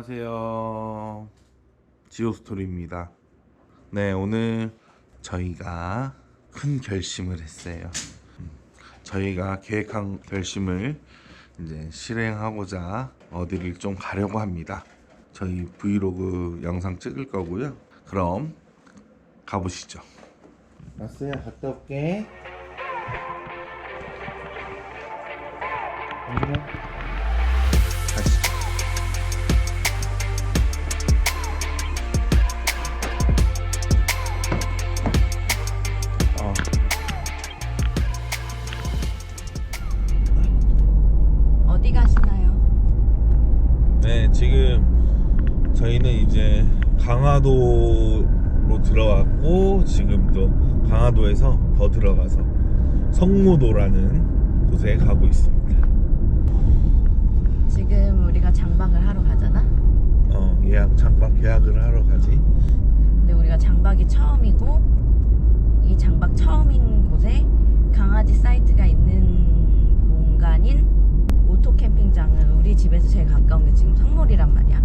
안녕하세요. 지오스토리입니다. 네, 오늘 저희가 큰 결심을 했어요. 음, 저희가 계획한 결심을 이제 실행하고자 어디를 좀 가려고 합니다. 저희 브이로그 영상 찍을 거고요. 그럼 가보시죠. 나스야 갔다 올게. 안녕. 네, 지금 저희는 이제 강화도로 들어왔고 지금 또 강화도에서 더 들어가서 성모도라는 곳에 가고 있습니다. 지금 우리가 장박을 하러 가잖아? 어, 예약 장박 계약을 하러 가지. 근데 우리가 장박이 처음이고 이 장박 처음인 곳에 강아지 사이트가 있는 공간인 오토 캠핑장은 우리 집에서 제일 가까운 게 지금 성몰이란 말이야.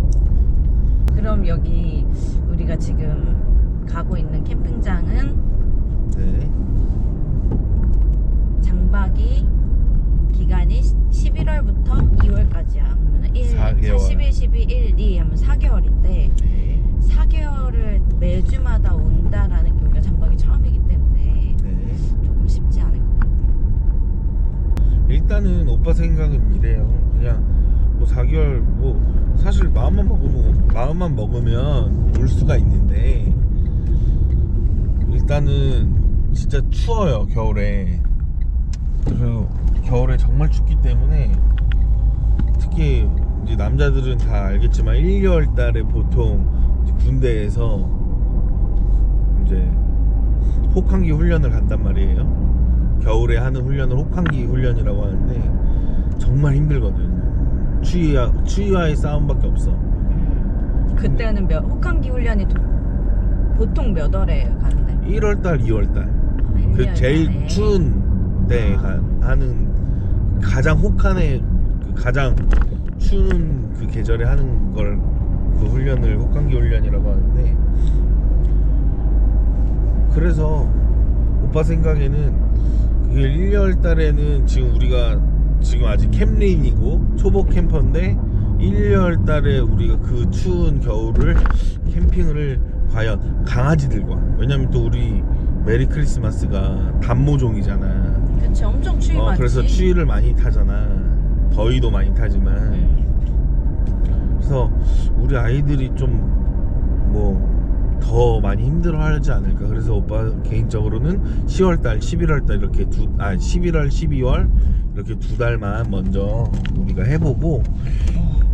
그럼 여기 우리가 지금 가고 있는 캠핑장은 네. 장박이 기간이 11월부터 2월까지야. 그러면 1, 4 개월. 11, 12, 1, 2 하면 4개월인데 네. 4개월을 매주마다 온다라는 게 우리가 장박이 처음이기 때문에 네. 조금 쉽지 않을 것 같아. 일단은 오빠 생각은 이래요. 그냥 뭐 4개월 뭐 사실 마음만 먹으면 마음만 먹으면 올 수가 있는데 일단은 진짜 추워요 겨울에. 그래서 겨울에 정말 춥기 때문에 특히 이제 남자들은 다 알겠지만 1, 2월 달에 보통 군대에서 이제 혹한기 훈련을 간단 말이에요. 겨울에 하는 훈련을 혹한기 훈련이라고 하는데 정말 힘들거든. 추위와 추위와의 싸움밖에 없어. 그때는 몇, 혹한기 훈련이 도- 보통 몇 월에 가는데? 1월 달, 2월 달. 아, 그 1년 제일. 추운 때 아. 가, 하는 가장 혹한의 그 가장 추운 그 계절에 하는 걸 그 훈련을 혹한기 훈련이라고 하는데 그래서 오빠 생각에는 그게 1월 달에는 지금 우리가 지금 아직 캠레인이고 초보 캠퍼인데 1월 달에 우리가 그 추운 겨울을 캠핑을 과연 강아지들과 왜냐면 또 우리 메리 크리스마스가 단모종이잖아. 그치 엄청 추위 어, 많지. 그래서 추위를 많이 타잖아. 더위도 많이 타지만. 응. 그래서 우리 아이들이 좀 뭐 더 많이 힘들어 하지 않을까. 그래서 오빠 개인적으로는 10월달, 11월달 이렇게 두, 아 11월, 12월 이렇게 두 달만 먼저 우리가 해보고.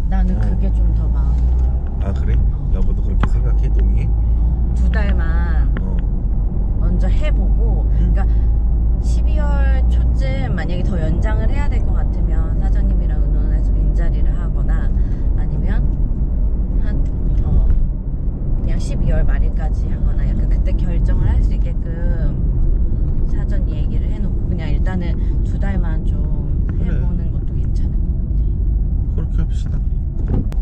나는 어. 그게 좀 더 마음이 들어. 아 그래? 여보도 그렇게 생각해, 동의? 두 달만 어. 먼저 해보고 그러니까 12월 초쯤 만약에 더 연장을 해야 될 것 같으면 사장님이랑 의논해서 빈자리를 하거나 아니면 한 어, 그냥 12월 말일까지 하거나 약간 그때 결정을 할 수 있게끔 사전 얘기를 해놓고 그냥 일단은 두 달만 좀 그래. 해보는 것도 괜찮을 것 같아. 그렇게 합시다.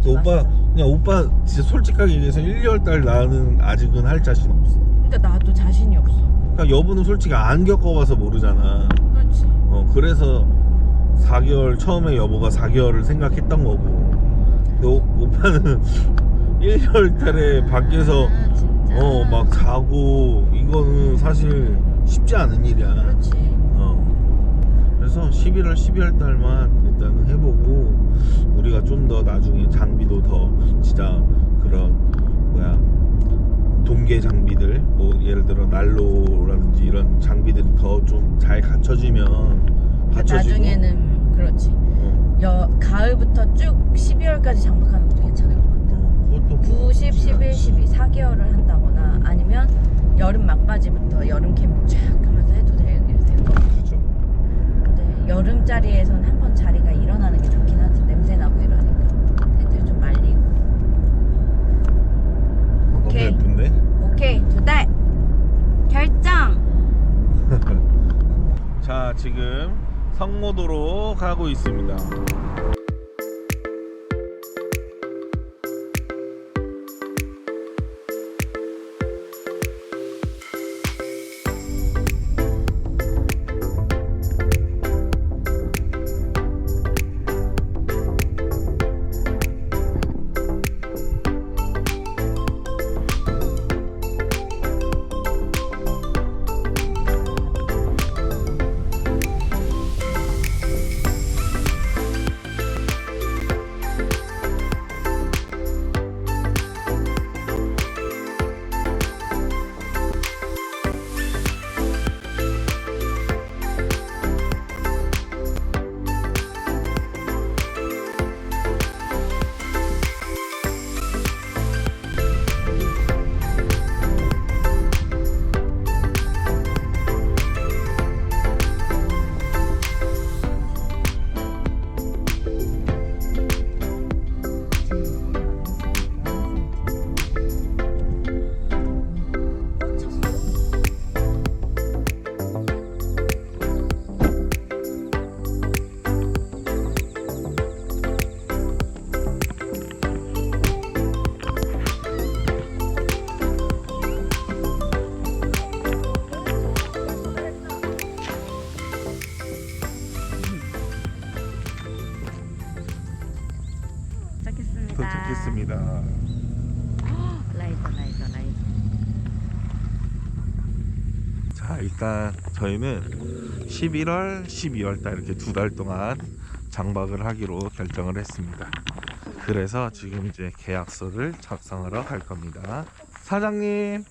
그 오빠. 그냥 오빠 진짜 솔직하게 얘기해서 1, 2월 달 나는 아직은 할 자신 없어. 그러니까 나도 자신이 없어. 그러니까 여보는 솔직히 안 겪어봐서 모르잖아. 그렇지. 어 그래서 4개월 처음에 여보가 4개월을 생각했던 거고. 근데 오, 오빠는 1, 2월 달에 밖에서 아, 진짜. 어막 자고 이거는 사실 쉽지 않은 일이야. 그렇지. 어. 그래서 11월, 12월 달만 일단은 해보고 우리가 좀 더 나중에 장비도 더 진짜 그런 뭐야 동계 장비들 뭐 예를 들어 난로라든지 이런 장비들이 더 좀 잘 갖춰지면 갖춰지고 나중에는 그렇지. 어, 여 가을부터 쭉 12월까지 장박하는 것도 괜찮을 것 같아. 어, 그것도 9, 10, 11, 12, 4개월을 한다거나 아니면 여름 막바지부터 여름 캠핑 쫙 하면서 해도 될것 같아. 그죠. 근데 여름자리에선 한 번 자리가 일어나는 게 좋긴 하지. 냄새 나고 이러니까. 애들 좀 말리고. 어, 너무 오케이. 예쁜데? 오케이, 두 달! 결정! 자 지금 성모도로 가고 있습니다 도착했습니다. 라이더 라이더 라이더. 자 일단 저희는 11월, 12월 달 이렇게 두 달 동안 장박을 하기로 결정을 했습니다. 그래서 지금 이제 계약서를 작성하러 갈 겁니다. 사장님,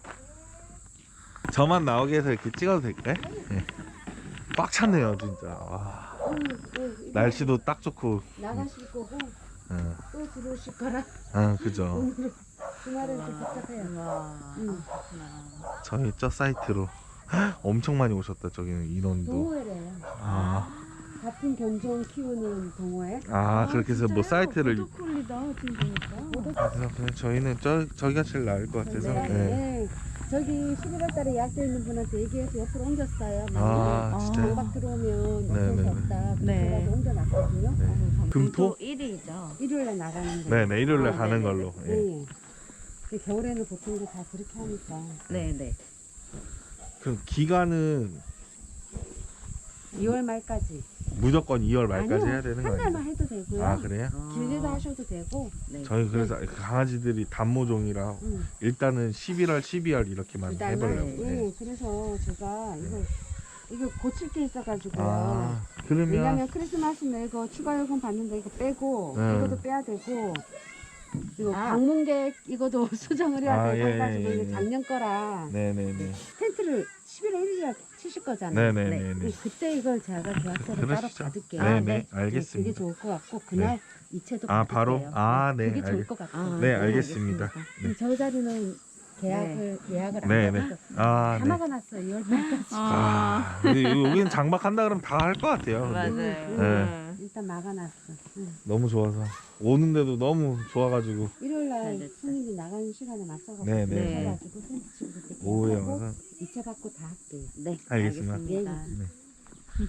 저만 나오게 해서 이렇게 찍어도 될까요? 예. 꽉 찼네요 진짜. 와, 날씨도 딱 좋고. 나가실 거고 어, 또 들어오실 거라 어, 그죠. 오늘 주말은 좀 복잡해요. 와. 응. 아, 저희 저 사이트로 엄청 많이 오셨다. 저기는 인원도. 동호회래요. 아, 같은 견종 키우는 동호회. 아 그렇게 해서 뭐 사이트를 포도콜리다 지금 보니까. 그래서 그냥 저희는 저 저기가 제일 나을 것 같아서. 네, 네. 네. 저기 11월 달에 예약되어 있는 분한테 얘기해서 옆으로 옮겼어요. 아 아. 진짜요? 장박 들어오면 네, 어쩔 네, 수 없다. 네. 그래서 옮겨놨거든요. 네. 금토? 1위죠. 일요일에 나가는데. 네, 네 일요일에 아, 가는 네네. 걸로. 예. 네. 근데 겨울에는 보통 다 그렇게 하니까. 네네. 그 기간은 2월 말까지. 무조건 2월 말까지 아니요, 해야 되는 거한 달만 아니에요? 해도 되고요. 아 그래요? 길게도 하셔도 되고. 네. 저희 그래서 그 강아지들이 단모종이라 응. 일단은 11월, 12월 이렇게만 두 달만. 해보려고. 예, 예. 그래서 제가 이거 이거 고칠 게 있어가지고요. 아 그러면 왜냐면 크리스마스는 이거 추가 요금 받는데 이거 빼고 네. 이것도 빼야 되고 이거 아. 방문객 이것도 수정을 해야 아, 되고 예, 해가지고 예, 이거 예. 작년 거라 네네네. 텐트를 11월 1일에 치실 거잖아요. 네네네네. 그때 이걸 제가 계약서를 따로 그러시죠. 받을게요. 네네 네. 그게 알겠습니다. 좋을 것 같고 그날 이체도 아 받을게요. 바로 아 네. 그게 좋을 알겠... 것 같고. 아, 네 알겠습니다. 그럼 저 자리는 계약을 예약을 안 네네. 하고 아 다 네. 막아놨어요. 2월 말까지. 아, 아 근데 여기는 장박한다 그러면 다 할 것 같아요. 근데 맞아요. 네. 일단 막아놨어. 응. 너무 좋아서 오는데도 너무 좋아가지고 일요일 날잘 됐다. 손님이 나가는 시간에 맞춰가지고 네, 네. 해가지고 텐트 치고 그때 오후에 와서 이체 받고 다 할게요. 네. 알겠습니다. 알겠습니다.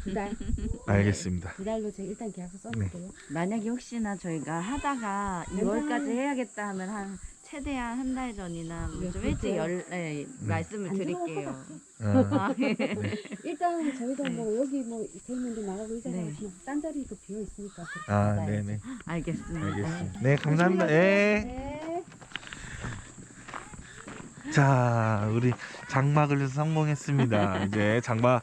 두 달, 알겠습니다. 두 달로 제가 일단 계약서 써놓을게요. 만약에 혹시나 저희가 하다가 2월까지 해야겠다 하면 한 최대한 한 달 전이나 뭐좀 네, 일찍. 열 네, 말씀을 안 드릴게요. 어, 아, 예. 일단 저희도 네. 뭐 여기 뭐 대인분들 나가고 이제 네. 나가시면 딴 자리도 비어 있으니까 그렇게 아. 네네 알겠습니다. 알겠습니다. 네 감사합니다. 예. 네. 자, 우리 장막을 성공했습니다. 이제 장막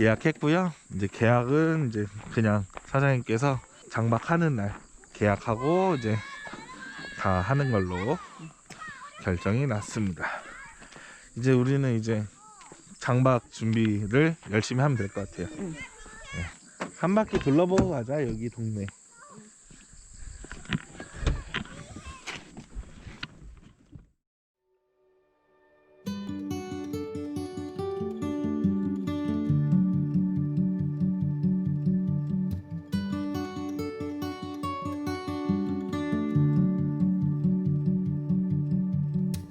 예약했고요. 이제 계약은 이제 그냥 사장님께서 장박하는 날 계약하고 이제 다 하는 걸로 결정이 났습니다. 이제 우리는 이제 장박 준비를 열심히 하면 될 것 같아요. 응. 네. 한 바퀴 둘러보고 가자 여기 동네.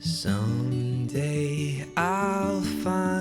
Someday I'll find